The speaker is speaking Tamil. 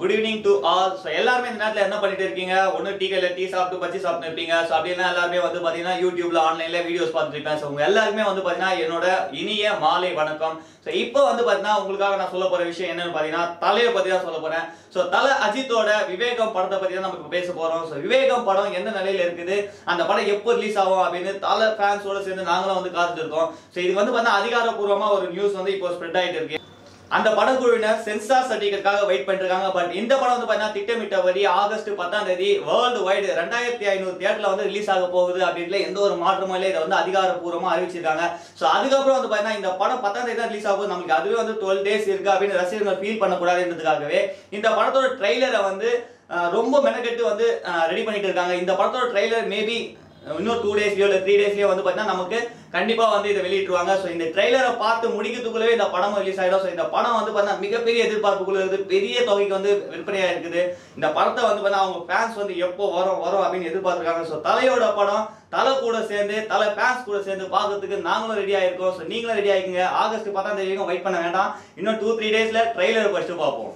Good evening to all so எல்லாருமே இந்த நேரத்தில் என்ன பண்ணிட்டு இருக்கீங்க? ஒன்று டீ கையில் டீ சாப்பிட்டு பச்சி சாப்பிட்டு இருப்பீங்க. ஸோ அப்படின்னா எல்லாருமே வந்து பார்த்தீங்கன்னா யூடியூப்ல ஆன்லைன்ல வீடியோஸ் பார்த்துருப்பேன் ஸோ உங்க எல்லாருமே வந்து பார்த்தீங்கன்னா என்னோட இனிய மாலை வணக்கம். ஸோ இப்போ வந்து பார்த்தீங்கன்னா உங்களுக்காக நான் சொல்ல போற விஷயம் என்னன்னு பார்த்தீங்கன்னா தலையை பற்றி தான் சொல்ல போறேன். ஸோ தலை அஜித்தோட விவேகம் படத்தை பற்றி தான் நமக்கு பேச போறோம். ஸோ விவேகம் படம் எந்த நிலையில இருக்குது? அந்த படம் எப்போ ரிலீஸ் ஆகும் அப்படின்னு தலை ஃபேன்ஸோட சேர்ந்து நாங்களும் வந்து காத்துட்டு இருக்கோம். ஸோ இது வந்து பார்த்தீங்கன்னா அதிகாரப்பூர்வமாக ஒரு நியூஸ் வந்து இப்போ ஸ்ப்ரெட் ஆகிட்டு இருக்கு. அந்த படக்குழுவினர் சென்சார் சர்டிஃபிகேட்காக வெயிட் பண்ணிருக்காங்க. பட் இந்த படம் வந்து பார்த்தீங்கன்னா திட்டமிட்டபடி ஆகஸ்ட் பத்தாம் தேதி வேர்ல்டு வைடு ரெண்டாயிரத்தி ஐநூறு தியேட்டர்ல வந்து ரிலீஸ் ஆக போகுது அப்படின்ற எந்த ஒரு மாற்றமும் இல்லை. இதை வந்து அதிகாரப்பூர்வமா அறிவிச்சிருக்காங்க. ஸோ அதுக்கப்புறம் வந்து பார்த்தீங்கன்னா இந்த படம் பத்தாம் தேதி தான் ரிலீஸ் ஆகும். நமக்கு அதுவே வந்து டுவெல் டேஸ் இருக்கு அப்படின்னு ரசிகர்கள் ஃபீல் பண்ணக்கூடாதுன்றதுக்காகவே இந்த படத்தோட ட்ரெய்லரை வந்து ரொம்ப மெனக்கெட்டு வந்து ரெடி பண்ணிட்டு இருக்காங்க. இந்த படத்தோட ட்ரெய்லர் மேபி இன்னொரு டூ டேஸ்லயோ இல்லை த்ரீ டேஸ்லயோ வந்து பார்த்தீங்கன்னா நமக்கு கண்டிப்பா வந்து இதை வெளியிட்டுருவாங்க. ஸோ இந்த ட்ரெய்லரை பார்த்து முடிக்கிறதுக்குள்ளவே இந்த படம் ரிலீஸ் ஆகிடும் ஸோ இந்த படம் வந்து பார்த்தீங்கன்னா மிகப்பெரிய எதிர்பார்ப்புக்குள்ள இருக்குது. பெரிய தொகைக்கு வந்து விற்பனையாக இருக்குது. இந்த படத்தை வந்து பார்த்தா அவங்க ஃபேன்ஸ் வந்து எப்போ வரும் வரும் அப்படின்னு எதிர்பார்த்துருக்காங்க. ஸோ தலையோட படம் தலை கூட சேர்ந்து தலை ஃபேன்ஸ் கூட சேர்ந்து பார்க்கறதுக்கு நாங்களும் ரெடி இருக்கோம் ஸோ நீங்களும் ரெடி ஆகிக்கோங்க. ஆகஸ்ட் பத்தாம் தேதி வரைக்கும் வெயிட் பண்ண வேண்டாம். இன்னும் டூ த்ரீ டேஸில் ட்ரெய்லர் படிச்சு பார்ப்போம்.